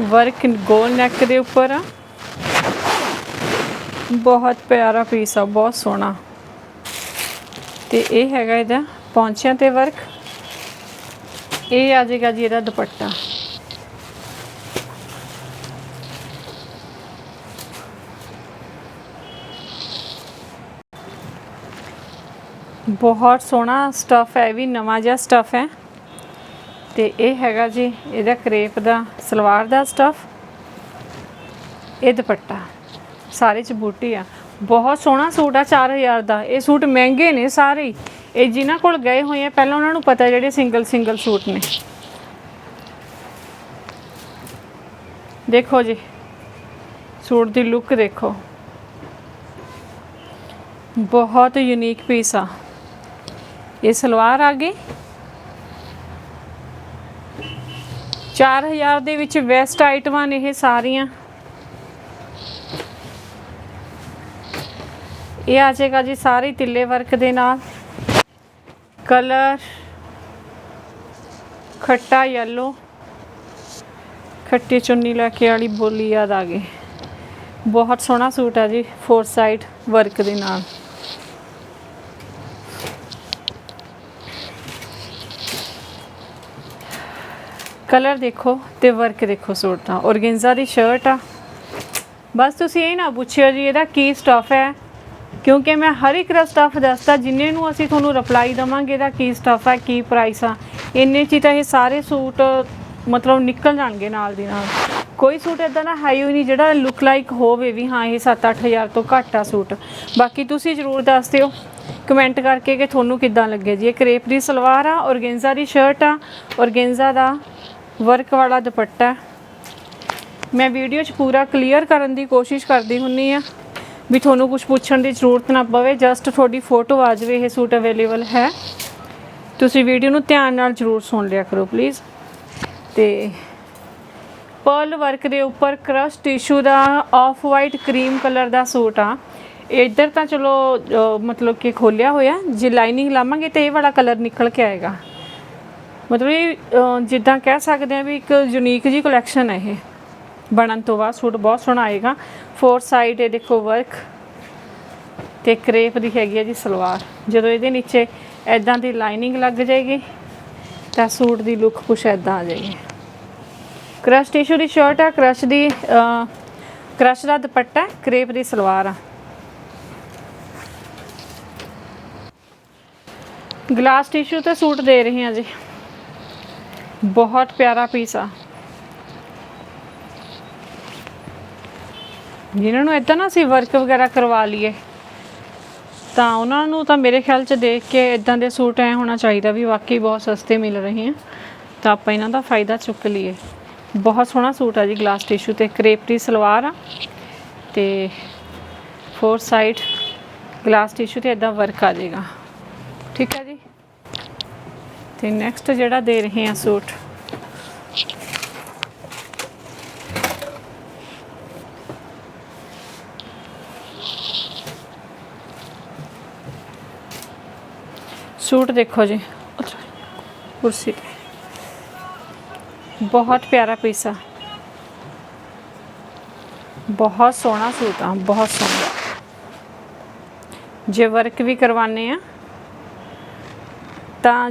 ਵਰਕ ਗੋਲ ਨੈਕ ਦੇ ਉੱਪਰ। ਆ ਬਹੁਤ ਪਿਆਰਾ ਪੀਸ ਆ, ਬਹੁਤ ਸੋਹਣਾ। ਤੇ ਇਹ ਹੈਗਾ ਇਹਦਾ ਪੌਂਚਿਆਂ ਤੇ ਵਰਕ ਇਹ ਆ ਜਾਏਗਾ ਜੀ ਇਹਦਾ ਦੁਪੱਟਾ। ਬਹੁਤ ਸੋਹਣਾ ਸਟੱਫ ਹੈ, ਇਹ ਵੀ ਨਵਾਂ ਜਿਹਾ ਸਟੱਫ ਹੈ। ਤੇ ਇਹ ਹੈਗਾ ਜੀ, ਇਹਦਾ ਕਰੇਪ ਦਾ, ਸਲਵਾਰ ਦਾ ਸਟੱਫ ਇਹ ਦੁਪੱਟਾ, ਸਾਰੇ ਚ ਬੂਟੀ ਆ। ਬਹੁਤ ਸੋਹਣਾ ਸੂਟ ਆ 4000 ਦਾ। ਇਹ ਸੂਟ ਮਹਿੰਗੇ ਨੇ ਸਾਰੇ ਹੀ। ਇਹ ਜਿਨ੍ਹਾਂ ਕੋਲ ਗਏ ਹੋਏ ਆ, ਪਹਿਲਾਂ ਉਹਨਾਂ ਨੂੰ ਪਤਾ ਜਿਹੜੇ ਸਿੰਗਲ ਸਿੰਗਲ ਸੂਟ ਨੇ। ਦੇਖੋ ਜੀ ਸੂਟ ਦੀ ਲੁੱਕ ਦੇਖੋ। ਬਹੁਤ ਯੂਨੀਕ ਪੀਸ ਆ। ਇਹ ਸਲਵਾਰ ਆ ਗਈ। 4000 ਦੇ ਵਿੱਚ ਵੈਸਟ ਆਈਟਮਾਂ ਨੇ ਇਹ ਸਾਰੀਆਂ। ਇਹ ਆ ਜਾਏਗਾ ਜੀ ਸਾਰੇ ਤਿੱਲੇ ਵਰਕ ਦੇ ਨਾਲ। ਕਲਰ ਖੱਟਾ ਯੈਲੋ ਖੱਟੀ ਚੁੰਨੀ ਲੈ ਕੇ ਵਾਲੀ ਬੋਲੀ ਯਾਦ ਆ ਗਈ। ਬਹੁਤ ਸੋਹਣਾ ਸੂਟ ਹੈ ਜੀ ਫੋਰ ਸਾਈਡ ਵਰਕ ਦੇ ਨਾਲ। ਕਲਰ ਦੇਖੋ ਤੇ ਵਰਕ ਦੇਖੋ ਸੂਟ ਦਾ। ਔਰਗੈਂਜ਼ਾ ਦੀ ਸ਼ਰਟ ਆ। ਬਸ ਤੁਸੀਂ ਇਹ ਨਾ ਪੁੱਛਿਓ ਜੀ, ਇਹਦਾ ਕੀ ਸਟਫ ਹੈ? ਕਿਉਂਕਿ ਮੈਂ ਹਰ ਇੱਕ ਦਾ ਸਟਫ ਦੱਸਦਾ, ਜਿੰਨੇ ਨੂੰ ਅਸੀਂ ਤੁਹਾਨੂੰ ਰਿਪਲਾਈ ਦਵਾਂਗੇ ਇਹਦਾ ਕੀ ਸਟਫ ਹੈ ਕੀ ਪ੍ਰਾਈਸ ਆ, ਇੰਨੇ ਚ ਹੀ ਤਾਂ ਇਹ ਸਾਰੇ ਸੂਟ ਮਤਲਬ ਨਿਕਲ ਜਾਣਗੇ ਨਾਲ ਦੀ ਨਾਲ। ਕੋਈ ਸੂਟ ਇਦਾਂ ਦਾ ਹੈ ਹੀ ਨਹੀਂ ਜਿਹੜਾ ਲੁੱਕ ਲਾਈਕ ਹੋਵੇ ਵੀ ਹਾਂ, ਇਹ 7-8000 ਤੋਂ ਘੱਟ ਆ ਸੂਟ। ਬਾਕੀ ਤੁਸੀਂ ਜਰੂਰ ਦੱਸ ਦਿਓ ਕਮੈਂਟ ਕਰਕੇ ਕਿ ਤੁਹਾਨੂੰ ਕਿੱਦਾਂ ਲੱਗੇ ਜੀ। ਇਹ ਕਰੇਪ ਦੀ ਸਲਵਾਰ ਆ, ਔਰਗੈਂਜ਼ਾ ਦੀ ਸ਼ਰਟ ਆ, ਔਰਗੈਂਜ਼ਾ ਦਾ ਵਰਕ ਵਾਲਾ ਦੁਪੱਟਾ। ਮੈਂ ਵੀਡੀਓ 'ਚ ਪੂਰਾ ਕਲੀਅਰ ਕਰਨ ਦੀ ਕੋਸ਼ਿਸ਼ ਕਰਦੀ ਹੁੰਨੀ ਆ। ਵੀ ਤੁਹਾਨੂੰ ਕੁਝ ਪੁੱਛਣ ਦੀ ਜ਼ਰੂਰਤ ਨਾ ਪਵੇ ਜਸਟ ਤੁਹਾਡੀ ਫੋਟੋ ਆ ਜਾਵੇ, ਇਹ ਸੂਟ ਅਵੇਲੇਬਲ ਹੈ। ਤੁਸੀਂ ਵੀਡੀਓ ਨੂੰ ਧਿਆਨ ਨਾਲ ਜ਼ਰੂਰ ਸੁਣ ਲਿਆ ਕਰੋ ਪਲੀਜ਼ ਤੇ ਪਰਲ ਵਰਕ ਦੇ ਉੱਪਰ ਕ੍ਰਸ਼ ਟਿਸ਼ੂ ਦਾ ਆਫ ਵਾਈਟ ਕਰੀਮ ਕਲਰ ਦਾ ਸੂਟ ਆ। ਇੱਧਰ ਤਾਂ ਚਲੋ ਮਤਲਬ ਕਿ ਖੋਲਿਆ ਹੋਇਆ, ਜੇ ਲਾਈਨਿੰਗ ਲਾਵਾਂਗੇ ਤੇ ਇਹ ਵਾਲਾ ਕਲਰ ਨਿਕਲ ਕੇ ਆਏਗਾ। ਮਤਲਬ ਇਹ ਜਿੱਦਾਂ ਕਹਿ ਸਕਦੇ ਆ ਵੀ ਇੱਕ ਯੂਨੀਕ ਜੀ ਕਲੈਕਸ਼ਨ ਹੈ ਇਹ। ਬਣਨ ਤੋਂ ਬਾਅਦ ਸੂਟ ਬਹੁਤ ਸੋਹਣਾ ਆਏਗਾ। ਫੋਰ ਸਾਈਡ ਇਹ ਦੇਖੋ ਵਰਕ ਤੇ ਕਰੇਪ ਦੀ ਹੈਗੀ ਹੈ ਜੀ ਸਲਵਾਰ। ਜਦੋਂ ਇਹਦੇ ਨੀਚੇ ਐਦਾਂ ਦੀ ਲਾਈਨਿੰਗ ਲੱਗ ਜਾਏਗੀ, ਤਾਂ ਸੂਟ ਦੀ ਲੁੱਕ ਕੁਛ ਐਦਾਂ ਆ ਜਾਏਗੀ। ਕ੍ਰਸ਼ ਟਿਸ਼ੂ ਦੀ ਸ਼ਰਟ ਆ ਕ੍ਰਸ਼ ਦੀ ਕ੍ਰਸ਼ ਦਾ ਦੁਪੱਟਾ, ਕਰੇਪ ਦੀ ਸਲਵਾਰ ਆ। ਗਲਾਸ ਟਿਸ਼ੂ ਤੇ ਸੂਟ ਦੇ ਰਹੇ ਹਾਂ ਜੀ। ਬਹੁਤ ਪਿਆਰਾ ਪੀਸ ਆ। ਜਿਨ੍ਹਾਂ ਨੂੰ ਇਦਾਂ ਨਾ ਅਸੀਂ ਵਰਕ ਵਗੈਰਾ ਕਰਵਾ ਲਈਏ, ਤਾਂ ਉਹਨਾਂ ਨੂੰ ਤਾਂ ਮੇਰੇ ਖਿਆਲ 'ਚ ਦੇਖ ਕੇ ਇਦਾਂ ਦੇ ਸੂਟ ਐ ਹੋਣਾ ਚਾਹੀਦਾ ਵੀ ਵਾਕਈ ਬਹੁਤ ਸਸਤੇ ਮਿਲ ਰਹੇ ਆ, ਤਾਂ ਆਪਾਂ ਇਹਨਾਂ ਦਾ ਫਾਇਦਾ ਚੁੱਕ ਲਈਏ। ਬਹੁਤ ਸੋਹਣਾ ਸੂਟ ਆ ਜੀ ਗਲਾਸ ਟਿਸ਼ੂ ਤੇ ਕਰੇਪ ਦੀ ਸਲਵਾਰ ਆ, ਤੇ ਫੋਰ ਸਾਈਡ ਗਲਾਸ ਟਿਸ਼ੂ ਤੇ ਇਦਾਂ ਵਰਕ ਆ ਜਾਏਗਾ ਠੀਕ ਹੈ ਜੀ? ਤੇ ਨੈਕਸਟ ਜਿਹੜਾ ਦੇ ਰਹੇ ਆ ਸੂਟ ਸੂਟ ਦੇਖੋ ਜੀ। ਕੁਰਸੀ ਤੇ। ਬਹੁਤ ਪਿਆਰਾ ਪੀਸ ਆ। ਬਹੁਤ ਸੋਹਣਾ ਸੂਟ ਆ, ਬਹੁਤ ਸੋਹਣਾ। ਜੇ ਵਰਕ ਵੀ ਕਰਵਾਨੇ ਆ, ਤਾਂ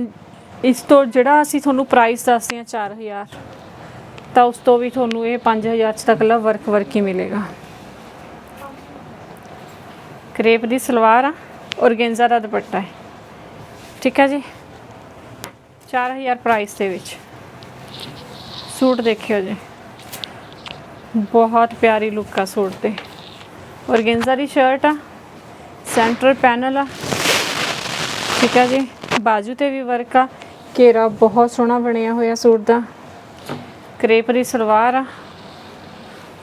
ਇਸ ਤੋਂ ਜਿਹੜਾ ਅਸੀਂ ਤੁਹਾਨੂੰ ਪ੍ਰਾਈਸ ਦੱਸਦੇ ਹਾਂ 4000 ਤਾਂ ਉਸ ਤੋਂ ਵੀ ਤੁਹਾਨੂੰ ਇਹ 5000 ਚ ਤੱਕ ਲਾ ਵਰਕ ਵਰਕ ਹੀ ਮਿਲੇਗਾ। ਕਰੇਪ ਦੀ ਸਲਵਾਰ ਆ ਔਰਗੈਂਜ਼ਾ ਦਾ ਦੁਪੱਟਾ ਹੈ। ਠੀਕ ਹੈ ਜੀ। 4000 ਪ੍ਰਾਈਸ ਦੇ ਵਿੱਚ। ਸੂਟ ਦੇਖਿਓ ਜੀ। ਬਹੁਤ ਪਿਆਰੀ ਲੁੱਕ ਆ ਸੂਟ ਤੇ। ਔਰਗੈਂਜ਼ਾ ਦੀ ਸ਼ਰਟ ਆ ਸੈਂਟਰ ਪੈਨਲ ਆ। ਠੀਕ ਹੈ ਜੀ। ਬਾਜੂ ਤੇ ਵੀ ਵਰਕ ਆ। ਘੇਰਾ ਬਹੁਤ ਸੋਹਣਾ ਬਣਿਆ ਹੋਇਆ ਸੂਟ ਦਾ। ਕਰੇਪ ਦੀ ਸਲਵਾਰ ਆ।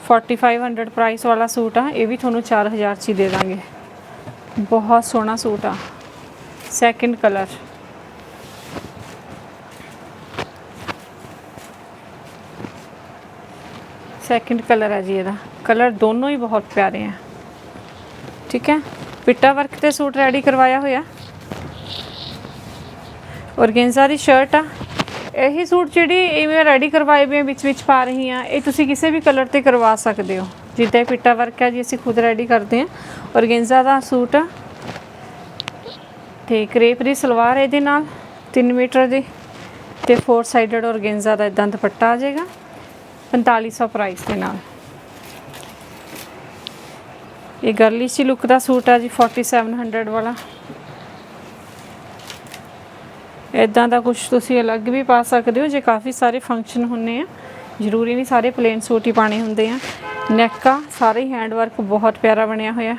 4500 ਪ੍ਰਾਈਸ ਵਾਲਾ ਸੂਟ ਆ। ਇਹ ਵੀ ਤੁਹਾਨੂੰ 4000 ਚ ਹੀ ਦੇ ਦਾਂਗੇ। ਬਹੁਤ ਸੋਹਣਾ ਸੂਟ ਆ। ਸੈਕਿੰਡ ਕਲਰ ਸੈਕਿੰਡ ਕਲਰ ਹੈ ਜੀ ਇਹਦਾ। ਕਲਰ ਦੋਨੋਂ ਹੀ ਬਹੁਤ ਪਿਆਰੇ ਆ ਠੀਕ ਹੈ? ਪਿੱਟਾ ਵਰਕ ਤੇ ਸੂਟ ਰੈਡੀ ਕਰਵਾਇਆ ਹੋਇਆ। ਔਰਗੈਂਜ਼ਾ ਦੀ ਸ਼ਰਟ ਆ। ਇਹੀ ਸੂਟ ਜਿਹੜੀ ਇਵੇਂ ਰੈਡੀ ਕਰਵਾਏ ਵੀ ਵਿੱਚ ਵਿੱਚ ਪਾ ਰਹੀ ਆ, ਇਹ ਤੁਸੀਂ ਕਿਸੇ ਵੀ ਕਲਰ ਤੇ ਕਰਵਾ ਸਕਦੇ ਹੋ। ਜਿੱਦਾਂ ਪਿੱਟਾ ਵਰਕ ਹੈ ਜੀ, ਅਸੀਂ ਖੁਦ ਰੈਡੀ ਕਰਦੇ ਆ ਔਰਗੈਂਜ਼ਾ ਦਾ ਸੂਟ ਆ। ਤੇ ਕਰੇਪ ਦੀ ਸਲਵਾਰ ਇਹਦੇ ਨਾਲ 3 ਮੀਟਰ ਦੀ ਤੇ ਫੋਰ ਸਾਈਡਡ ਔਰਗੈਂਜ਼ਾ ਦਾ ਇਦਾਂ ਦੁਪੱਟਾ ਆ ਜਾਏਗਾ 4500 ਪ੍ਰਾਈਸ ਦੇ ਨਾਲ। ਇਹ ਗਰਲੀ ਸੀ ਲੁੱਕ ਦਾ ਸੂਟ ਆ ਜੀ 4700 ਵਾਲਾ। ਇਦਾਂ ਦਾ ਕੁਝ ਤੁਸੀਂ ਅਲੱਗ ਵੀ ਪਾ ਸਕਦੇ ਹੋ, ਜੇ ਕਾਫੀ ਸਾਰੇ ਫੰਕਸ਼ਨ ਹੁੰਨੇ ਆ। ਜ਼ਰੂਰੀ ਨਹੀਂ ਸਾਰੇ ਪਲੇਨ ਸੂਟ ਹੀ ਪਾਣੇ ਹੁੰਦੇ ਆ। ਨੈਕ ਆ ਸਾਰੇ ਹੀ ਹੈਂਡ ਵਰਕ ਬਹੁਤ ਪਿਆਰਾ ਬਣਿਆ ਹੋਇਆ।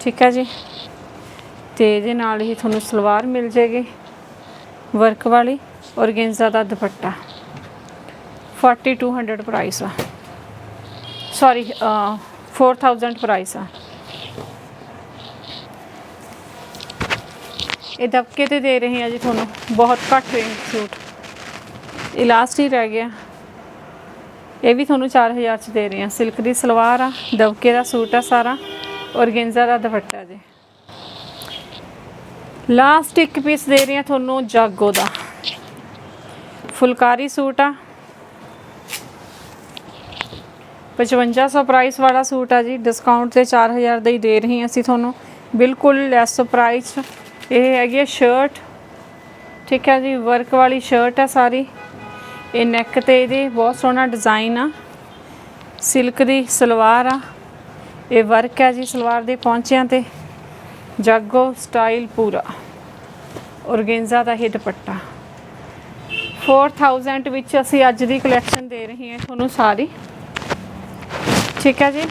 ਠੀਕ ਹੈ ਜੀ। ਤੇ ਇਹਦੇ ਨਾਲ ਹੀ ਤੁਹਾਨੂੰ ਸਲਵਾਰ ਮਿਲ ਜਾਏਗੀ। ਵਰਕ ਵਾਲੀ ਔਰਗੈਂਜ਼ਾ ਦਾ ਦੁਪੱਟਾ। 4200 ਪ੍ਰਾਈਸ ਆ। ਸੌਰੀ 4000 ਪ੍ਰਾਈਸ ਆ। ਇਹ ਦਬਕੇ ਤੇ ਦੇ ਰਹੇ ਹਾਂ ਜੀ ਤੁਹਾਨੂੰ। ਬਹੁਤ ਘੱਟ ਰੇਂਜ ਸੂਟ। ਇਲਾਸਟਿਕ ਰਹਿ ਗਿਆ। ਇਹ ਵੀ ਤੁਹਾਨੂੰ 4000 ਚ ਦੇ ਰਹੇ ਹਾਂ ਸਿਲਕ ਦੀ ਸਲਵਾਰ ਆ, ਦਬਕੇ ਦਾ ਸੂਟ ਆ ਸਾਰਾ ਔਰਗੈਂਜ਼ਾ ਦਾ ਦੁਪੱਟਾ ਜੀ। ਲਾਸਟ ਇੱਕ ਪੀਸ ਦੇ ਰਹੇ ਹਾਂ ਤੁਹਾਨੂੰ ਜਾਗੋ ਦਾ। ਫੁਲਕਾਰੀ ਸੂਟ ਆ। 5500 ਪ੍ਰਾਈਸ ਵਾਲਾ ਸੂਟ ਆ ਜੀ। ਡਿਸਕਾਊਂਟ ਤੇ 4000 ਦਾ ਹੀ ਦੇ ਰਹੇ ਹਾਂ ਅਸੀਂ ਤੁਹਾਨੂੰ। ਬਿਲਕੁਲ ਲੈਸ ਪ੍ਰਾਈਸ ਇਹ ਹੈਗੀ ਹੈ ਸ਼ਰਟ ਠੀਕ ਹੈ ਜੀ ਵਰਕ ਵਾਲੀ ਸ਼ਰਟ ਆ ਸਾਰੀ। ਇਹ ਨੈਕ ਤੇ ਇਹਦੇ ਬਹੁਤ ਸੋਹਣਾ ਡਿਜ਼ਾਈਨ ਆ। ਸਿਲਕ ਦੀ ਸਲਵਾਰ ਆ। ਇਹ ਵਰਕ ਹੈ ਜੀ ਸਲਵਾਰ ਦੇ ਪੌਂਚਿਆਂ ਤੇ। ਜਾਗੋ, ਸਟਾਈਲ ਪੂਰਾ। ਔਰਗੈਂਜ਼ਾ ਦਾ ਇਹ ਦੁਪੱਟਾ। 4000 ਵਿੱਚ ਅਸੀਂ ਅੱਜ ਦੀ ਕਲੈਕਸ਼ਨ ਦੇ ਰਹੇ ਹਾਂ ਤੁਹਾਨੂੰ ਸਾਰੀ। ਠੀਕ ਹੈ ਜੀ?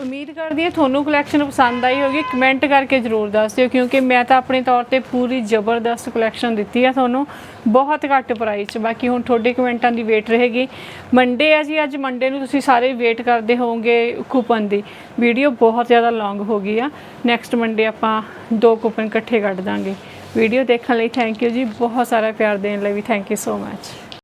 ਉਮੀਦ ਕਰਦੀ ਹਾਂ ਤੁਹਾਨੂੰ ਕਲੈਕਸ਼ਨ ਪਸੰਦ ਆਈ ਹੋਗੀ ਕਮੈਂਟ ਕਰਕੇ ਜਰੂਰ ਦੱਸ ਦਿਓ, ਕਿਉਂਕਿ ਮੈਂ ਤਾਂ ਆਪਣੇ ਤੌਰ ਤੇ ਪੂਰੀ ਜ਼ਬਰਦਸਤ ਕਲੈਕਸ਼ਨ ਦਿੱਤੀ ਆ ਤੁਹਾਨੂੰ। ਬਹੁਤ ਘੱਟ ਪ੍ਰਾਈਸ 'ਚ। ਬਾਕੀ ਹੁਣ ਤੁਹਾਡੇ ਕਮੈਂਟਾਂ ਦੀ ਵੇਟ ਰਹੇਗੀ। ਮੰਡੇ ਆ ਜੀ, ਅੱਜ ਮੰਡੇ ਨੂੰ ਤੁਸੀਂ ਸਾਰੇ ਵੇਟ ਕਰਦੇ ਹੋਵੋਗੇ ਕੂਪਨ ਦੀ। ਵੀਡੀਓ ਬਹੁਤ ਜ਼ਿਆਦਾ ਲੌਂਗ ਹੋ ਗਈ ਆ। ਨੈਕਸਟ ਮੰਡੇ ਆਪਾਂ ਦੋ ਕੂਪਨ ਇਕੱਠੇ ਕੱਢ ਦਾਂਗੇ। ਵੀਡੀਓ ਦੇਖਣ ਲਈ ਥੈਂਕ ਯੂ ਜੀ। ਬਹੁਤ ਸਾਰਾ ਪਿਆਰ ਦੇਣ ਲਈ ਵੀ ਥੈਂਕ ਯੂ ਸੋ ਮੱਚ